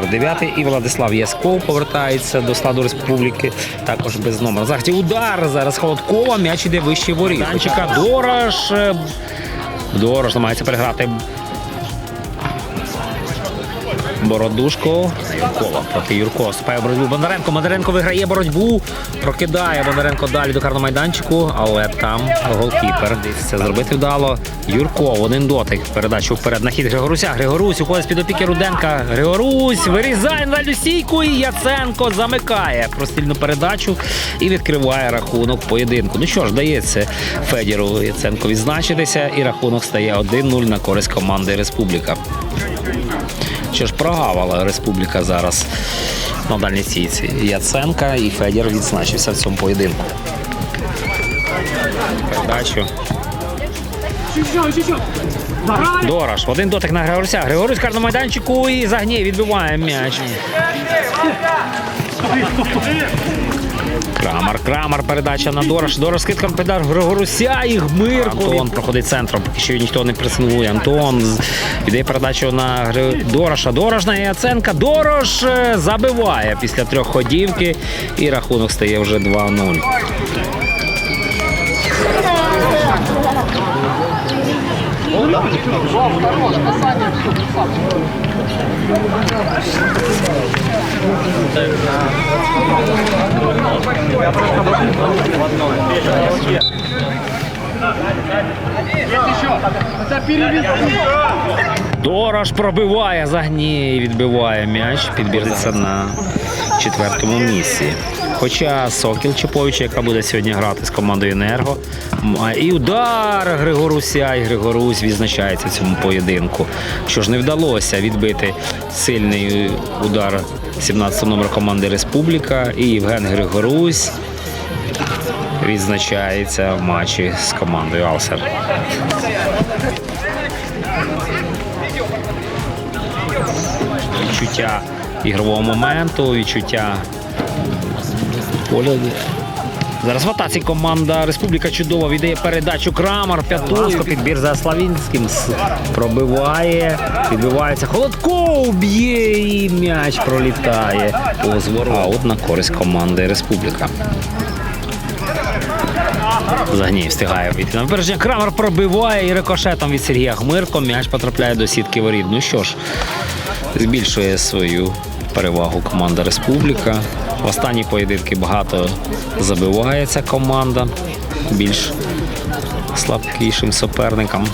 номер 9. І Владислав Ясков повертається до складу республіки. Також без номера. Захті удар. Зараз Холодкова. М'яч іде вище воріт. Данчика Дорож. е, Дорож намагається переграти Бородушко. Юркова проти Юрко. Вступає боротьбу Бондаренко. Бондаренко виграє боротьбу. Прокидає Бондаренко далі до карного майданчику, але там голкіпер. Це зробити вдало. Юрко, один дотик. Передачу вперед на хід Григоруся. Григорусь уходить з-під опіки Руденка. Григорусь вирізає на Люсійку і Яценко замикає простільну передачу і відкриває рахунок поєдинку. Ну що ж, дається Федіру Яценко відзначитися, і рахунок стає 1-0 на користь команди Республіка. Що ж прогавала республіка зараз на дальній стійці. Яценка і Федір відзначився в цьому поєдинку. Передачу. Дорож. Один дотик на Григоруся. Григорусь карному майданчику і загній відбиває м'яч. Крамар, Крамар, передача на Дорош. Дорош скидка передав Григоруся і Гмир. Антон проходить центром, поки що ніхто не пресингує. Антон іде передачу на. Дороша. Дорош на Яценка. Дорош е, забиває після трьох ходівки і рахунок стає вже 2-0. Дорож пробиває загніє і відбиває м'яч. Підбіриться на четвертому місці. Хоча Сокіл Чеповича, яка буде сьогодні грати з командою Енерго. І удар Григоруся, і Григорусь відзначається в цьому поєдинку. Що ж не вдалося відбити сильний удар 17 номер команди Республіка. І Євген Григорусь відзначається в матчі з командою Алсер. відчуття ігрового моменту, відчуття поля. Зараз в атаці команда Республіка чудово віддає передачу Крамар п'ятою. Підбір за Славінським пробиває, відбивається. Холодков б'є і м'яч пролітає. А от на користь команди Республіка. Загній встигає вийти на випередження. Крамер пробиває і рикошетом від Сергія Хмирко. М'яч потрапляє до сітки воріт. Ну що ж, збільшує свою перевагу команда Республіка. В останні поєдинки багато забиває ця команда більш слабкішим суперникам.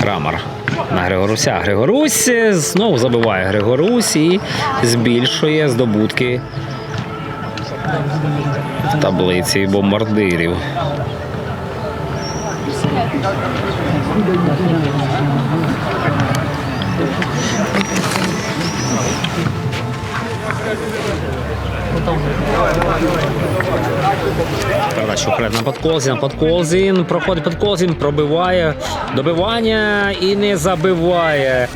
Крамар на Григоруся. Григорусь знову забиває Григорусь і збільшує здобутки в таблиці бомбардирів. Передача на Подколзін. Подколзін проходить Подколзін, пробиває добивання і не забиває.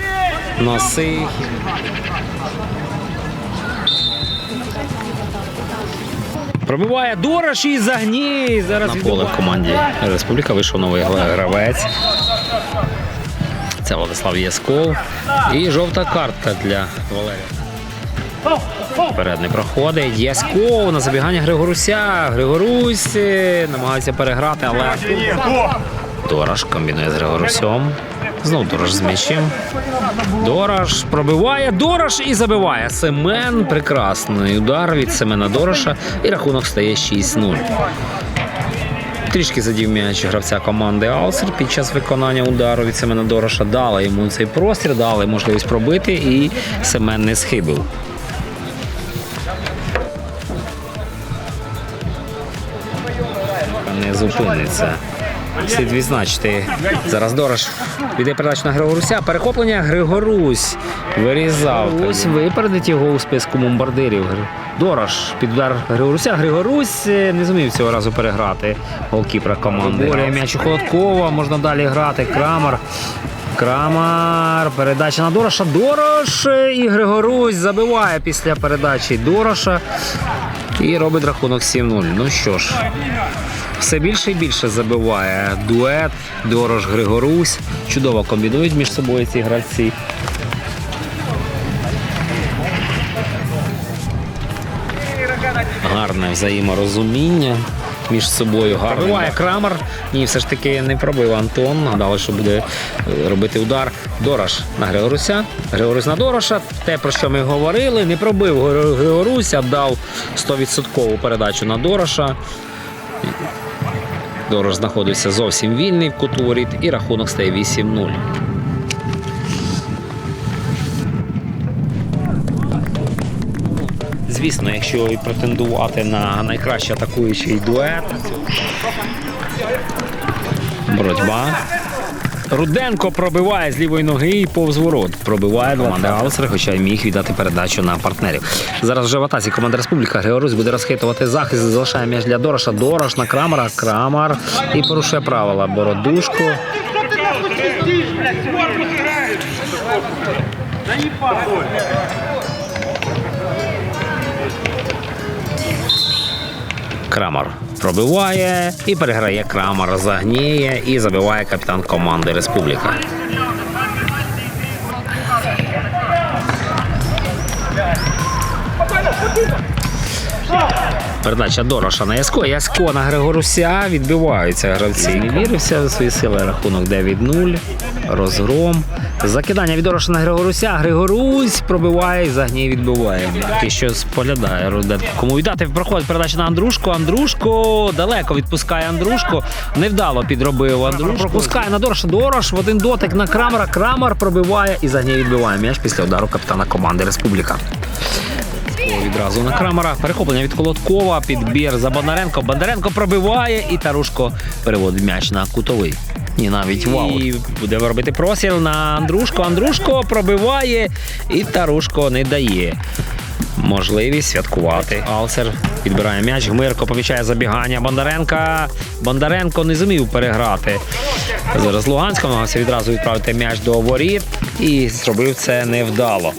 Носи. Пробиває Дорож і загній. Зараз на поле в команді Республіка вийшов новий гравець. Це Владислав Ясков. І жовта картка для Валерія. Вперед не проходить. Ясков на забігання Григоруся. Григорусь е, намагається переграти, але Дорож комбінує з Григорусем. Знов Дорож з м'ячем. Дорож пробиває, Дорож і забиває. Семен прекрасний удар від Семена Дороша. І рахунок стає 6-0. Трішки задів м'яч гравця команди Алсер під час виконання удару від Семена Дороша. Дали йому цей простір, дали можливість пробити, і Семен не схибив. не зупиниться. Слід відзначити. Зараз Дорож віде передачу на Григоруся. Перехоплення Григорусь вирізав. Ось випередить його у списку бомбардирів. Дорож під удар Григоруся. Григорусь е, не зумів цього разу переграти голкіпера команди. Борює м'яч у Холодкова, можна далі грати. Крамар. Крамар. Передача на Дороша. Дорош е, і Григорусь забиває після передачі Дороша. І робить рахунок 7-0. Ну що ж, все більше і більше забиває дует, Дорож Григорусь. Чудово комбінують між собою ці гравці. Гарне взаєморозуміння між собою. Гарно. Пробиває Крамер. Ні, все ж таки не пробив Антон. Гадали, що буде е, робити удар. Дорош на Григоруся. Григорусь на Дороша. Те, про що ми говорили, не пробив Гри- Григоруся, дав 100% передачу на Дороша. Дорош знаходився зовсім вільний в куту воріт і рахунок стає 8-0. Звісно, якщо і претендувати на найкращий атакуючий дует. Боротьба. Руденко пробиває з лівої ноги і повз ворот. Пробиває команда Галсера, хоча й міг віддати передачу на партнерів. Зараз вже в атаці команда Республіка. Георгій буде розхитувати захист, залишає м'яч для Дороша. Дорош на Крамера. Крамар і порушує правила. Бородушко. Крамар пробиває і переграє Крамар, загніє і забиває капітан команди Республіка. Передача Дороша на Яско. Яско на Григоруся відбиваються гравці. Не вірився в свої сили. Рахунок 9-0. Розгром. Закидання від Дороша на Григоруся. Григорусь пробиває і загній відбиває. І що споглядає Руденко. Кому віддати проходить передача на Андрушко. Андрушко далеко відпускає Андрушко. Невдало підробив Андрушко. Пропускає на Дороша. Дорош в один дотик на Крамера. Крамер пробиває і загній відбиває м'яч після удару капітана команди Республіка. Відразу на Крамера. Перехоплення від Колодкова, підбір за Бондаренко. Бондаренко пробиває і Тарушко переводить м'яч на кутовий. І навіть вау. І буде робити просіл на Андрушко. Андрушко пробиває і Тарушко не дає. Можливість святкувати. Алсер підбирає м'яч. Гмирко помічає забігання Бондаренка. Бондаренко не зумів переграти. Зараз Луганського намагався відразу відправити м'яч до воріт і зробив це невдало.